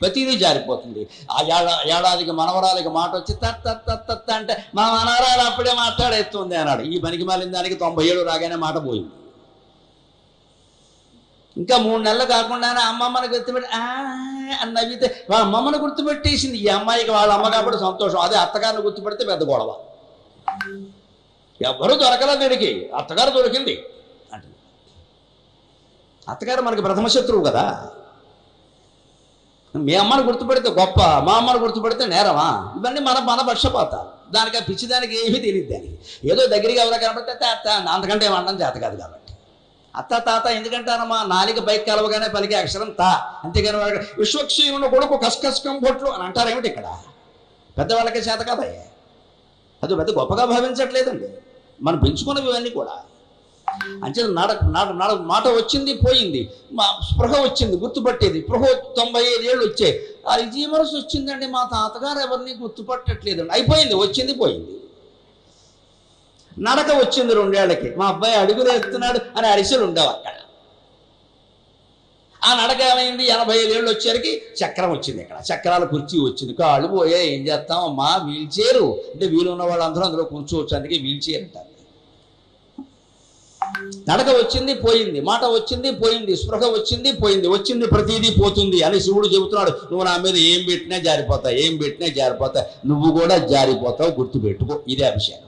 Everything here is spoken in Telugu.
ప్రతిదీ జారిపోతుంది. ఆ ఏడా ఏడాదికి మనవరాలకి మాట వచ్చి తత్ తత్ తత్ అంటే మా మనవరాలు అప్పుడే మాట్లాడేస్తుంది అన్నాడు. ఈ పనికి మాలిన దానికి తొంభై ఏడు రాగానే మాట పోయింది. ఇంకా మూడు నెలలు కాకుండానే అమ్మమ్మని గుర్తుపెట్టి అని నవ్వితే వాళ్ళ అమ్మమ్మని గుర్తుపెట్టేసింది. ఈ అమ్మాయికి వాళ్ళ అమ్మ కాబట్టి సంతోషం. అదే అత్తగారిని గుర్తుపెడితే పెద్ద గొడవ. ఎవ్వరూ దొరకలేదు వీడికి. అత్తగారు దొరికింది. అంటే అత్తగారు మనకి ప్రథమ శత్రువు కదా. మీ అమ్మని గుర్తుపెడితే గొప్ప మా అమ్మని గుర్తుపెడితే నేరమా? ఇవన్నీ మన మన పక్షపాతాలు. దానికి ఆ పిచ్చి దానికి ఏమీ తెలియదు దానికి. ఏదో దగ్గరికి ఎవరో కనబడితే తాత అంతకంటే ఏమనడం చేత కాదు కాబట్టి. అత్త తాత ఎందుకంటారమ్మా? నాలిక బైక్ కలవగానే పలికే అక్షరం తా. అంతేగాని వాడు విశ్వక్షీయుని కొడుకు కస్కస్కం కొట్లు అని అంటారు ఏమిటి ఇక్కడ? పెద్దవాళ్ళకే చేత కాదయ్యే. అది పెద్ద గొప్పగా భావించట్లేదండి. మనం పెంచుకున్నవి ఇవన్నీ కూడా. అంటే నడ నడ నడ మాట వచ్చింది పోయింది. మా స్పృహ వచ్చింది గుర్తుపట్టేది. స్పృహ తొంభై ఐదు ఏళ్ళు వచ్చాయి ఆ జీవనసు వచ్చిందండి మా తాతగారు ఎవరిని గుర్తుపట్టట్లేదండి. అయిపోయింది వచ్చింది పోయింది. నడక వచ్చింది రెండేళ్ళకి మా అబ్బాయి అడుగులు వేస్తున్నాడు అని అరిసెలు ఉండవు అక్కడ. ఆ నడక ఏమైంది? ఎనభై ఐదు ఏళ్ళు వచ్చేసరికి చక్రం వచ్చింది ఇక్కడ. చక్రాల కుర్చీ వచ్చింది. కాళ్ళు పోయే ఏం చేస్తాం? అమ్మా వీల్ చైరు అంటే వీలు ఉన్న వాళ్ళందరూ అందులో కూర్చోవచ్చు. అందుకే వీల్ చైర్ అంటారు. నడక వచ్చింది పోయింది. మాట వచ్చింది పోయింది. స్పృహ వచ్చింది పోయింది. వచ్చింది ప్రతిదీ పోతుంది అని శివుడు చెబుతున్నాడు. నువ్వు నా మీద ఏం పెట్టినా జారిపోతావు ఏం పెట్టినా జారిపోతా నువ్వు కూడా జారిపోతావు గుర్తుపెట్టుకో. ఇదే అభిషేకం.